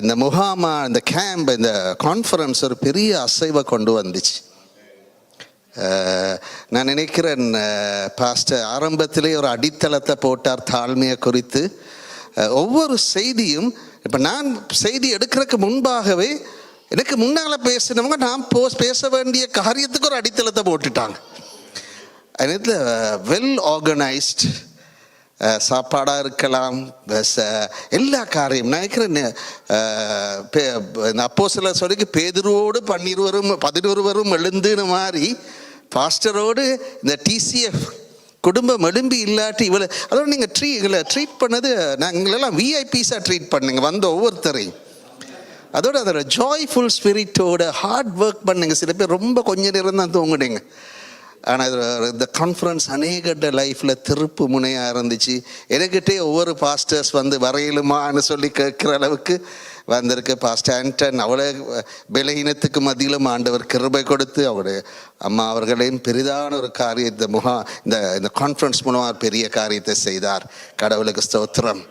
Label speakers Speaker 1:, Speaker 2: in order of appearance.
Speaker 1: இந்த முகாமா இந்த கேம்ப் இந்த கான்ஃபரன்ஸ் ஒரு பெரிய அசைவை கொண்டு வந்துச்சு. நான் நினைக்கிறேன் பாஸ்டர் ஆரம்பத்திலே ஒரு அடித்தளத்தை போட்டார் தாழ்மையை குறித்து. ஒவ்வொரு செய்தியும் இப்போ நான் செய்தி எடுக்கிறதுக்கு முன்பாகவே எனக்கு முன்னால் பேசினவங்க நான் போ பேச வேண்டிய காரியத்துக்கு ஒரு அடித்தளத்தை போட்டுட்டாங்க. வெல் ஆர்கனைஸ்ட் சாப்பாடாக இருக்கலாம். எல்லா காரியம். நான் நினைக்கிறேன் பே- இந்த அப்போ சில சொல்லிக்கு பேதுருவோடு பன்னிருவரும் பதினொருவரும் எழுந்துன மாதிரி பாஸ்டரோடு இந்த டிசிஎஃப் குடும்பம் எழும்பி இல்லாட்டி இவ்வளோ அதோட நீங்கள் ட்ரீ எங்களை ட்ரீட் பண்ணது நாங்களெல்லாம் விஐபிஸாக ட்ரீட் பண்ணுங்க வந்த ஒவ்வொருத்தரையும். அதோட அதோட ஜாய்ஃபுல் ஸ்பிரிட்டோட ஹார்ட் ஒர்க் பண்ணுங்க. சில பேர் ரொம்ப கொஞ்ச நேரம் தான் தூங்குனீங்க. ஆனால் இது இந்த கான்ஃபரன்ஸ் அநேகட்ட லைஃப்பில் திருப்பு முனையாக இருந்துச்சு. எனக்கிட்டே ஒவ்வொரு பாஸ்டர்ஸ் வந்து வரையிலுமான்னு சொல்லி கேட்குற அளவுக்கு வந்திருக்கு. பாஸ்டர் ஆண்டன் அவ்வளோ பலகீனத்துக்கு மத்தியிலும் ஆண்டவர் கிருபை கொடுத்து அவருடைய அம்மா அவர்களையும் பெரிதான ஒரு காரியத்தை முகா இந்த இந்த கான்ஃபரன்ஸ் மூலமாக பெரிய காரியத்தை செய்தார். கடவுளுக்கு ஸ்தோத்திரம்.